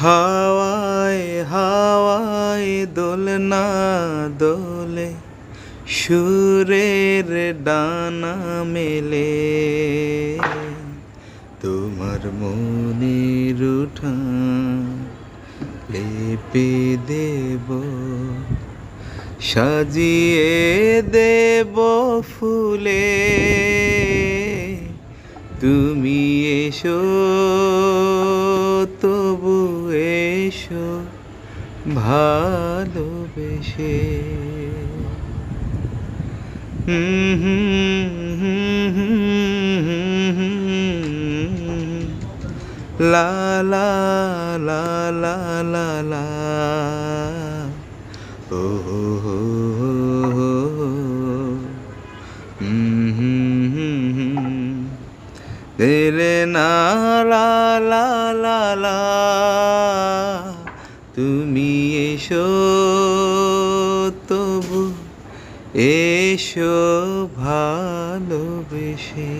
হাওয়ায় হাওয়ায় দোলনা দোলে, সুরের ডানা মেলে। তোমার মনের উঠান লেপে দেব, সাজিয়ে দেব ফুলে। তুমি এসো তবু এসো ভালোবেসে। লা হুম হুম লা লা লা। দিলে না লা লা লা লা। তুমি এসো তবু এসো ভালোবেসে।